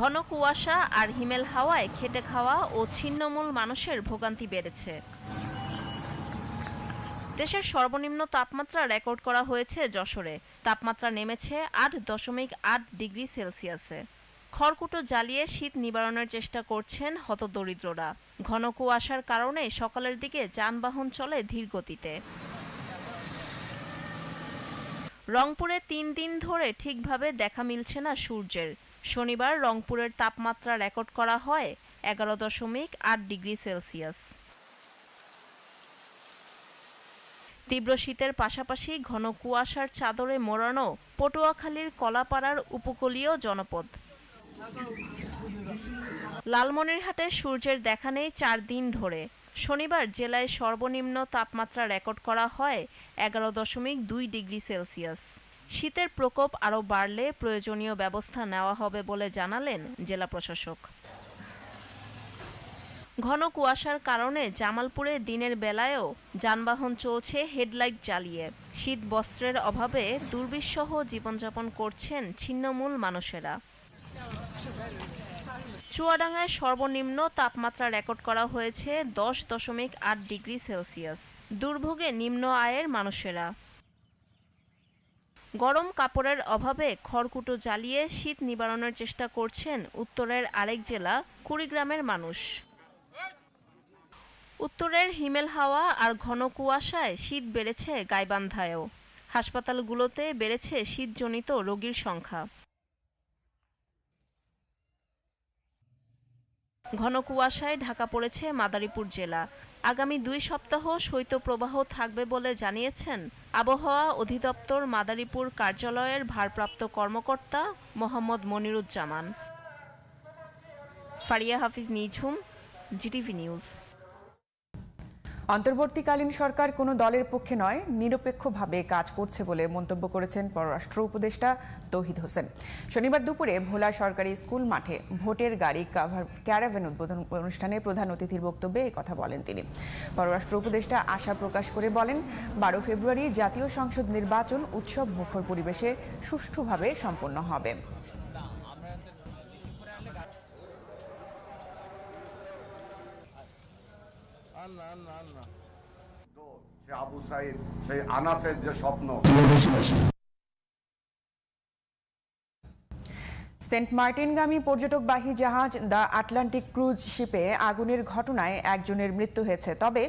ঘন কুয়াশা আর হিমেল হাওয়ায় খেটে খাওয়া ও ছিন্নমূল মানুষের ভোগান্তি বেড়েছে। দেশের সর্বনিম্ন তাপমাত্রা রেকর্ড করা হয়েছে যশোরে। তাপমাত্রা নেমেছে আট দশমিক আট ডিগ্রি সেলসিয়াসে। খড়কুটো জ্বালিয়ে শীত নিবারণের চেষ্টা করছেন হতদরিদ্ররা। ঘন কুয়াশার কারণে সকালের দিকে যানবাহন চলে ধীর গতিতে। রংপুরে তিন দিন ধরে ঠিকভাবে দেখা মিলছে না সূর্যের। শনিবার রংপুরের তাপমাত্রা রেকর্ড করা হয় এগারো দশমিক আট ডিগ্রি সেলসিয়াস। তীব্র শীতের পাশাপাশি ঘন কুয়াশার চাদরে মোড়ানো পটুয়াখালীর কলাপাড়ার উপকূলীয় জনপদ। লালমনিরহাটে সূর্যের দেখা নেই চার দিন ধরে। শনিবার জেলায় সর্বনিম্ন তাপমাত্রা রেকর্ড করা হয় এগারো দশমিক দুই ডিগ্রি সেলসিয়াস। শীতের প্রকোপ আরও বাড়লে প্রয়োজনীয় ব্যবস্থা নেওয়া হবে বলে জানালেন জেলা প্রশাসক। ঘন কুয়াশার কারণে জামালপুরে দিনের বেলায়ও যানবাহন চলছে হেডলাইট জ্বালিয়ে। শীত বস্ত্রের অভাবে দুর্বিষহ জীবনযাপন করছেন ছিন্নমূল মানুষেরা। চুয়াডাঙ্গায় সর্বনিম্ন তাপমাত্রা রেকর্ড করা হয়েছে দশ দশমিক আট ডিগ্রি সেলসিয়াস। দুর্ভোগে নিম্ন আয়ের মানুষেরা। গরম কাপড়ের অভাবে খড়কুটো জ্বালিয়ে শীত নিবারণের চেষ্টা করছেন উত্তরের আরেক জেলা, কুড়িগ্রামের মানুষ। উত্তরের হিমেল হাওয়া আর ঘন কুয়াশায় শীত বেড়েছে গাইবান্ধায়ও। হাসপাতালগুলোতে বেড়েছে শীতজনিত রোগীর সংখ্যা। ঘন কুয়াশায় ঢাকা পড়েছে মাদারীপুর জেলা। আগামী দুই সপ্তাহ শৈত্যপ্রবাহ থাকবে বলে জানিয়েছেন আবহাওয়া অধিদপ্তর মাদারীপুর কার্যালয়ের ভারপ্রাপ্ত কর্মকর্তা Mohammad Moniruzzaman. Faria Hafiz Nijhum, GTV news. অন্তর্বর্তীকালীন সরকার কোনো দলের পক্ষে নয়, নিরপেক্ষভাবে কাজ করছে বলে মন্তব্য করেছেন পররাষ্ট্র উপদেষ্টা তৌহিদ হোসেন। শনিবার দুপুরে ভোলা সরকারি স্কুল মাঠে ভোটের গাড়ি কাভার ক্যারাভেন উদ্বোধন অনুষ্ঠানে প্রধান অতিথির বক্তব্যে কথা বলেন তিনি। পররাষ্ট্র উপদেষ্টা আশা প্রকাশ করে বলেন, বারো ফেব্রুয়ারি জাতীয় সংসদ নির্বাচন উৎসব মুখর পরিবেশে সুষ্ঠুভাবে সম্পন্ন হবে। সে আবু সাইদ সেই আনাসের যে স্বপ্ন। সেন্ট মার্টিনগামী পর্যটকবাহী জাহাজ দ্য আটলান্টিক ক্রুজ শিপে আগুনের ঘটনায় একজনের মৃত্যু হয়েছে। তবে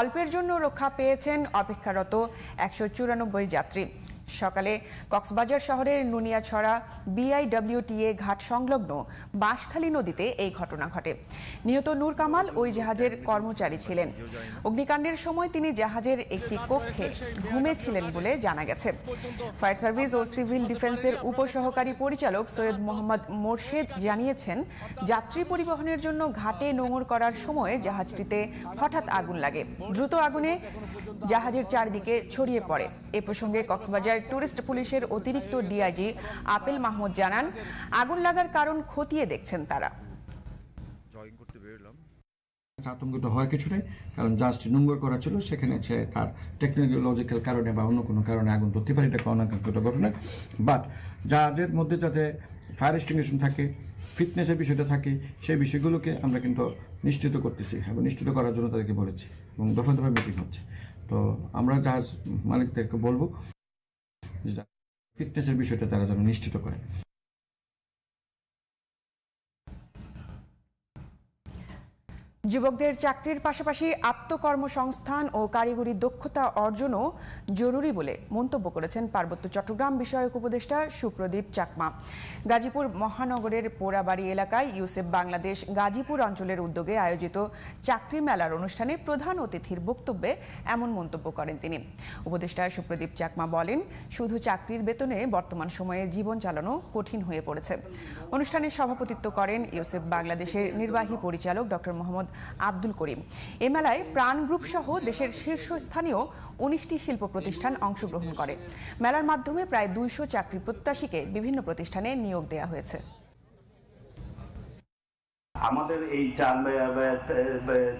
অল্পের জন্য রক্ষা পেয়েছেন অপেক্ষারত একশো চুরানব্বই যাত্রী। সকালে কক্সবাজার শহরের নুনিয়াছড়া বিআইডব্লিউটিএ ঘাট সংলগ্ন বাঁশখালী নদীতে এই ঘটনা ঘটে। নিহত নূর কামাল ওই জাহাজের কর্মচারী ছিলেন। অগ্নিকাণ্ডের সময় তিনি জাহাজের একটি কক্ষে ঘুমেছিলেন বলে জানা গেছে। ফায়ার সার্ভিস ও সিভিল ডিফেন্সের উপসহকারী পরিচালক সৈয়দ মোহাম্মদ মোর্শেদ জানিয়েছেন, যাত্রী পরিবহনের জন্য ঘাটে নোঙর করার সময় জাহাজটিতে হঠাৎ আগুন লাগে। দ্রুত আগুনে জাহাজের চারদিকে ছড়িয়ে পড়ে। এ প্রসঙ্গে কক্সবাজার টুরিস্ট পুলিশের অতিরিক্ত ডিআইজি আপেল মাহমুদ জানান আগুন লাগার কারণ খতিয়ে দেখছেন তারা। আতঙ্কিত হওয়ার কিছু নেই কারণ জাস্ট নোংর করা ছিল সেখানে সে তার টেকনোলজিক্যাল কারণে বা অন্য কোনো কারণে আগুন ধরতে পারে এটা অনাকাঙ্ক্ষিত ঘটনা। বাট জাহাজের মধ্যে যাতে ফায়ার এক্সটিংশন থাকে ফিটনেসের বিষয়টা থাকে সেই বিষয়গুলোকে আমরা কিন্তু নিশ্চিত করতেছি এবং নিশ্চিত করার জন্য তাদেরকে বলেছি এবং দফা দফা মিটিং হচ্ছে। তো আমরা জাহাজ মালিকদেরকে বলব ফিটনেসের বিষয়টা তারা যেন নিশ্চিত করে। যুবকদের চাকরির পাশাপাশি আত্মকর্মসংস্থান ও কারিগরি দক্ষতা অর্জনও জরুরি বলে মন্তব্য করেছেন পার্বত্য চট্টগ্রাম বিষয়ক উপদেষ্টা সুপ্রদীপ চাকমা। গাজীপুর মহানগরের পোড়াবাড়ি এলাকায় ইউসেফ বাংলাদেশ গাজীপুর অঞ্চলের উদ্যোগে আয়োজিত চাকরি মেলার অনুষ্ঠানে প্রধান অতিথির বক্তব্যে এমন মন্তব্য করেন তিনি। উপদেষ্টা সুপ্রদীপ চাকমা বলেন, শুধু চাকরির বেতনে বর্তমান সময়ে জীবন চালানো কঠিন হয়ে পড়েছে। অনুষ্ঠানে সভাপতিত্ব করেন ইউসেফ বাংলাদেশের নির্বাহী পরিচালক ডক্টর মোহাম্মদ আব্দুল করিম। এ মেলায় প্রাণ গ্রুপ সহ দেশের শীর্ষস্থানীয় উনিশটি শিল্প প্রতিষ্ঠান অংশগ্রহণ করে। মেলার মাধ্যমে প্রায় দুইশো চাকরি প্রত্যাশীকে বিভিন্ন প্রতিষ্ঠানে নিয়োগ দেওয়া হয়েছে। আমাদের এই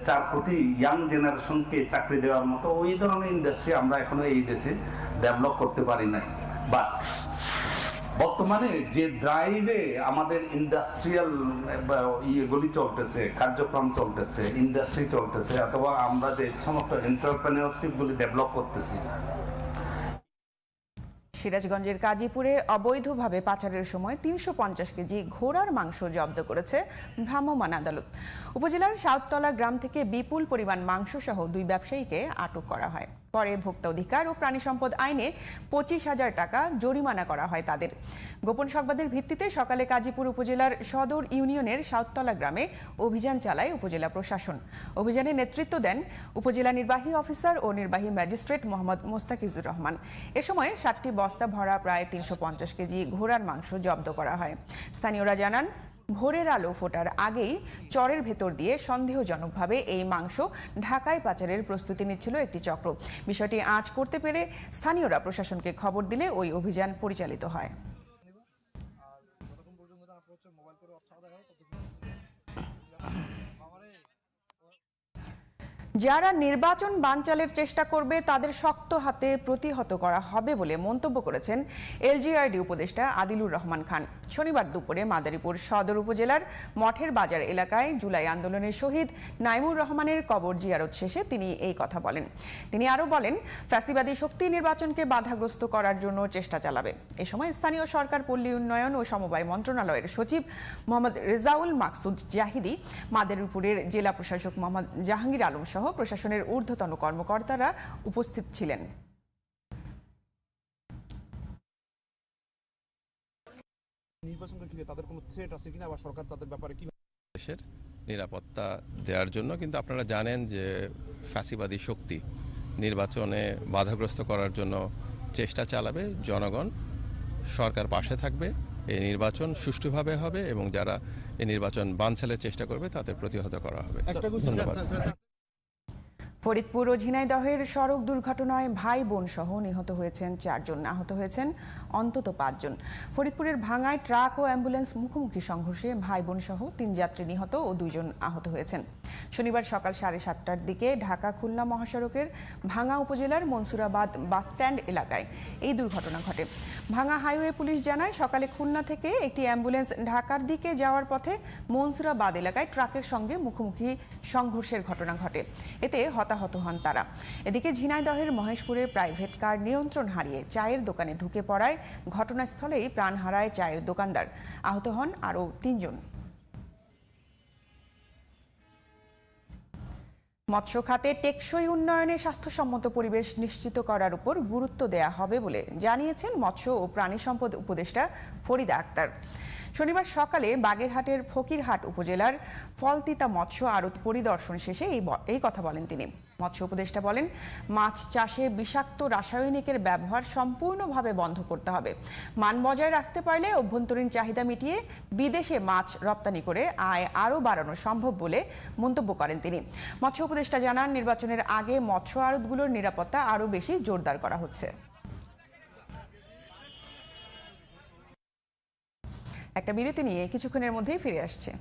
চার কোটি ইয়াং জেনারেশনকে চাকরি দেওয়ার মতো ওই ধরনের ইন্ডাস্ট্রি আমরা এখনও এই দেশে ডেভেলপ করতে পারি নাই। বা বর্তমানে যে ড্রাইভে আমাদের ইন্ডাস্ট্রিয়াল ইয়েগুলি চলতেছে, কার্যক্রম চলতেছে ইন্ডাস্ট্রি চলতেছে, অথবা আমরা যে সমস্ত এন্টারপ্রেনিয়রশিপগুলি ডেভেলপ করতেছি। সিরাজগঞ্জের কাজীপুরে অবৈধভাবে পাচারের সময় তিনশো পঞ্চাশ কেজি ঘোড়ার মাংস জব্দ করেছে ভ্রাম্যমাণ আদালত। উপজেলার সাউথতলা গ্রাম থেকে বিপুল পরিমাণ মাংস সহ দুই ব্যবসায়ীকে আটক করা হয়। পরে ভোক্তা অধিকার ও প্রাণী সম্পদ আইনে পঁচিশ হাজার টাকা জরিমানা করা হয় তাদের। গোপন সংবাদের ভিত্তিতে সকালে কাজীপুর উপজেলার সদর ইউনিয়নের সাউথতলা গ্রামে অভিযান চালায় উপজেলা প্রশাসন। অভিযানে নেতৃত্ব দেন উপজেলা নির্বাহী অফিসার ও নির্বাহী ম্যাজিস্ট্রেট মোহাম্মদ মোস্তাকিজুর রহমান। এ সময় ষাটটি বস্তা ভরা প্রায় তিনশো পঞ্চাশ কেজি ঘোড়ার মাংস জব্দ করা হয়। স্থানীয়রা জানান ভোরের আলো ফোটার আগেই চরের ভেতর দিয়ে সন্দেহজনকভাবে এই মাংস ঢাকায় পাচারের প্রস্তুতি নিচ্ছিল একটি চক্র। বিষয়টি আঁচ করতে পেরে স্থানীয়রা প্রশাসনকে খবর দিলে ওই অভিযান পরিচালিত হয়। যারা নির্বাচন বানচালের চেষ্টা করবে, তাদের শক্ত হাতে প্রতিহত করা হবে বলে মন্তব্য করেছেন এলজিআরডি উপদেষ্টা আদিলুর রহমান খান। শনিবার দুপুরে মাদারীপুর সদর উপজেলার মঠের বাজার এলাকায় জুলাই আন্দোলনের শহীদ নাইমুর রহমানের কবর জিয়ারত শেষে তিনি এই কথা বলেন। তিনি আরও বলেন, ফ্যাসিবাদী শক্তি নির্বাচনকে বাধাগ্রস্ত করার জন্য চেষ্টা চালাবে। এ সময় স্থানীয় সরকার, পল্লী উন্নয়ন ও সমবায় মন্ত্রণালয়ের সচিব মোহাম্মদ রেজাউল মাকসুদ জাহিদি, মাদারীপুরের জেলা প্রশাসক মোহাম্মদ জাহাঙ্গীর আলম সহ প্রশাসনের ঊর্ধ্বতন কর্মকর্তারা উপস্থিত ছিলেন। নির্বাচনকে ঘিরে তাদের কোনো থ্রেট আছে কিনা বা সরকার তাদের ব্যাপারে কি দেশের নিরাপত্তা দেওয়ার জন্য কিন্তু আপনারা জানেন যে ফ্যাসিবাদী শক্তি নির্বাচনে বাধাগ্রস্ত করার জন্য চেষ্টা চালাবে জনগণ। সরকার পাশে থাকবে এই নির্বাচন সুষ্ঠুভাবে হবে এবং যারা এই নির্বাচন বানচালের চেষ্টা করবে তাদের প্রতিহত করা হবে। ধন্যবাদ। ফরিদপুর ও ঝিনাইদহের সড়ক দুর্ঘটনায় ভাই বোন সহ নিহত হয়েছেন চারজন। আহত হয়েছেন অন্তত পাঁচজন। ফরিদপুরের ভাঙায় ট্রাক ও অ্যাম্বুলেন্স মুখোমুখি সংঘর্ষে ভাই বোন সহ তিন যাত্রী নিহত ও দুইজন আহত হয়েছেন। শনিবার সকাল সাড়ে সাতটার দিকে ঢাকা খুলনা মহাসড়কের ভাঙা উপজেলার মনসুরাবাদ বাসস্ট্যান্ড এলাকায় এই দুর্ঘটনা ঘটে। ভাঙা হাইওয়ে পুলিশ জানায়, সকালে খুলনা থেকে একটি অ্যাম্বুলেন্স ঢাকার দিকে যাওয়ার পথে মনসুরাবাদ এলাকায় ট্রাকের সঙ্গে মুখোমুখি সংঘর্ষের ঘটনা ঘটে। এতে হতাহত হন তারা। এদিকে ঝিনাইদহের মহেশপুরের প্রাইভেট কার নিয়ন্ত্রণ হারিয়ে চায়ের দোকানে ঢুকে পড়ায় ঘটনাস্থলেই প্রাণ হারায় চায়ের দোকানদার। আহত হন আরও তিনজন। মৎস্য খাতে টেকসই উন্নয়নে স্বাস্থ্যসম্মত পরিবেশ নিশ্চিত করার উপর গুরুত্ব দেয়া হবে বলে জানিয়েছেন মৎস্য ও প্রাণী সম্পদ উপদেষ্টা ফরিদা আক্তার। শনিবার সকালে বাগেরহাটের ফকিরহাট উপজেলার ফলতিতা মৎস্য আড়ত পরিদর্শন শেষে এই এই কথা বলেন তিনি। মৎস্য উপদেষ্টা বলেন, মাছ চাষে বিষাক্ত রাসায়নিকের ব্যবহার সম্পূর্ণভাবে বন্ধ করতে হবে। মান বজায় রাখতে পারলে অভ্যন্তরীণ চাহিদা মিটিয়ে বিদেশে মাছ রপ্তানি করে আয় আরও বাড়ানো সম্ভব বলে মন্তব্য করেন তিনি। মৎস্য উপদেষ্টা জানান, নির্বাচনের আগে মৎস্য আড়তগুলোর নিরাপত্তা আরও বেশি জোরদার করা হচ্ছে। একটা বিরতি নিয়ে কিছুক্ষণের মধ্যেই ফিরে আসছে।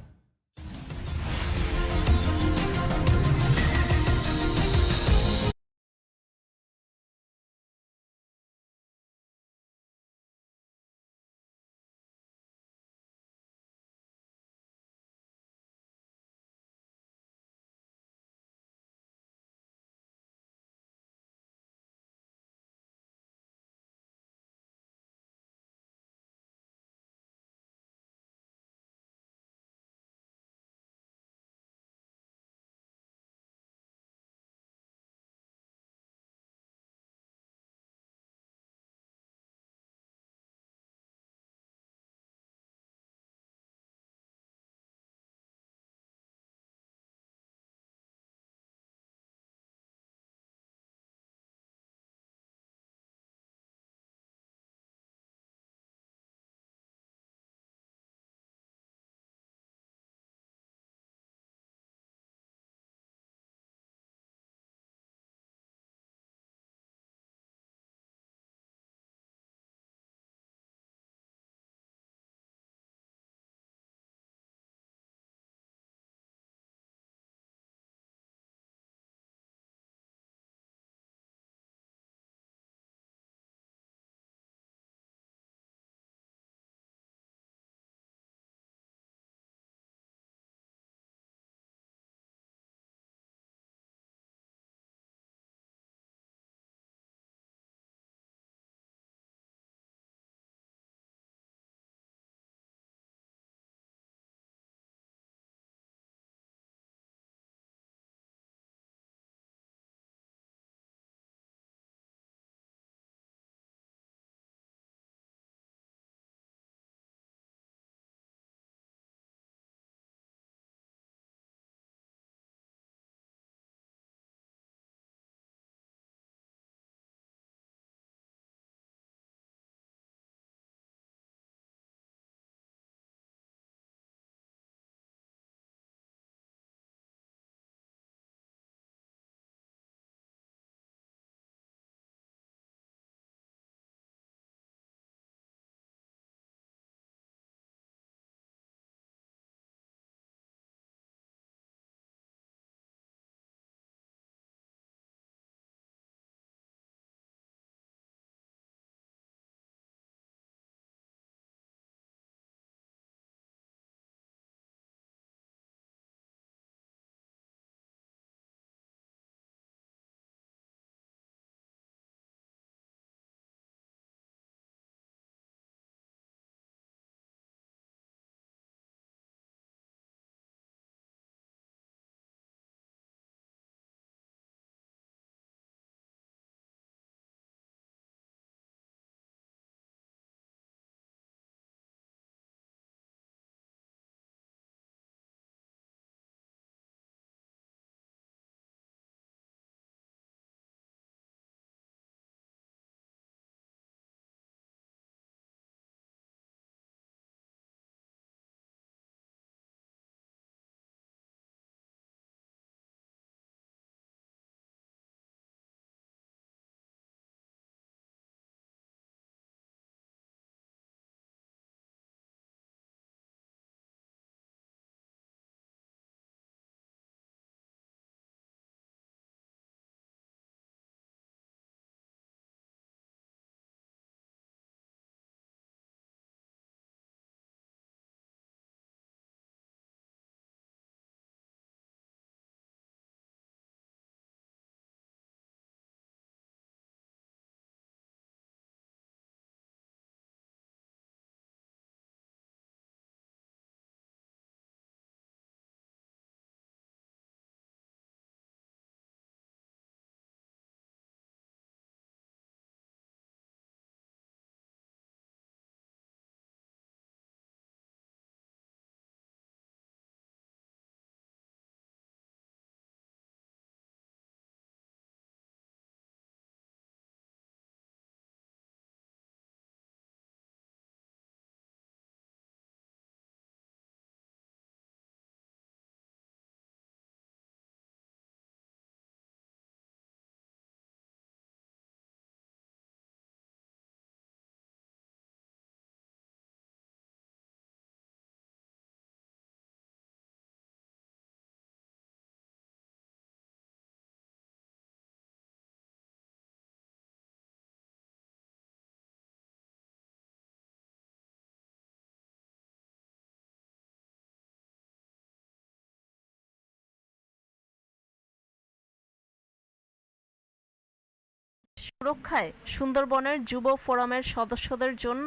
সুরক্ষায় সুন্দরবনের যুব ফোরামের সদস্যদের জন্য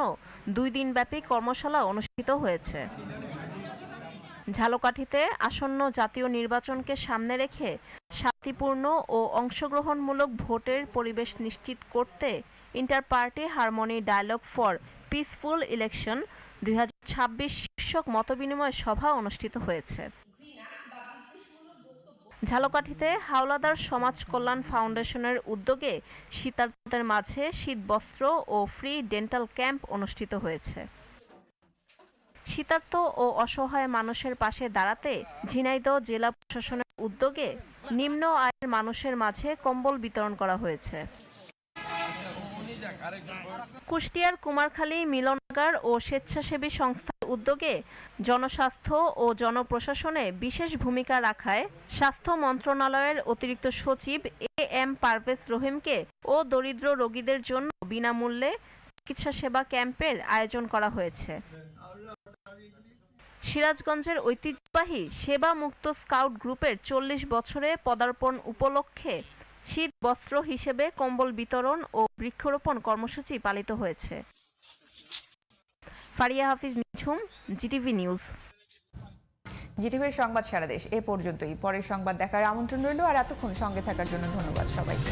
দুই দিনব্যাপী কর্মশালা অনুষ্ঠিত হয়েছে। ঝালকাঠিতে আসন্ন জাতীয় নির্বাচনকে সামনে রেখে শান্তিপূর্ণ ও অংশগ্রহণমূলক ভোটের পরিবেশ নিশ্চিত করতে inter party harmony dialogue for peaceful election দুই হাজার ছাব্বিশ শীর্ষক মতবিনিময় সভা অনুষ্ঠিত হয়েছে। ঝালকাঠিতে হাওলাদার সমাজ কল্যাণ ফাউন্ডেশনের উদ্যোগে শীতার্তদের মাঝে শীতবস্ত্র ও ফ্রি ডেন্টাল ক্যাম্প অনুষ্ঠিত হয়েছে। শীতার্ত ও অসহায় মানুষের পাশে দাঁড়াতে ঝিনাইদহ জেলা প্রশাসনের উদ্যোগে নিম্ন আয়ের মানুষের মাঝে কম্বল বিতরণ করা হয়েছে। কুষ্টিয়ার কুমারখালী মিলনাগার ও স্বেচ্ছাসেবী সংস্থার উদ্যোগে জনস্বাস্থ্য ও জনপ্রশাসনে বিশেষ ভূমিকা রাখায় স্বাস্থ্য মন্ত্রণালয়ের অতিরিক্ত সচিব এ এম পারভেজ রহিমকে ও দরিদ্র রোগীদের জন্য বিনামূল্যে চিকিৎসা সেবা ক্যাম্পের আয়োজন করা হয়েছে। সিরাজগঞ্জের ঐতিহ্যবাহী সেবা মুক্ত স্কাউট গ্রুপের চল্লিশ বছরে পদার্পণ উপলক্ষে শীত বস্ত্র হিসেবে কম্বল বিতরণ ও বৃক্ষরোপণ কর্মসূচি পালিত হয়েছে। Faria Hafiz Nijhum GTV news. জিটিভির সংবাদ সারা দেশ এ পর্যন্তই। পরের সংবাদ দেখার আমন্ত্রণ রইল, আর এতক্ষণ সঙ্গে থাকার জন্য ধন্যবাদ সবাইকে।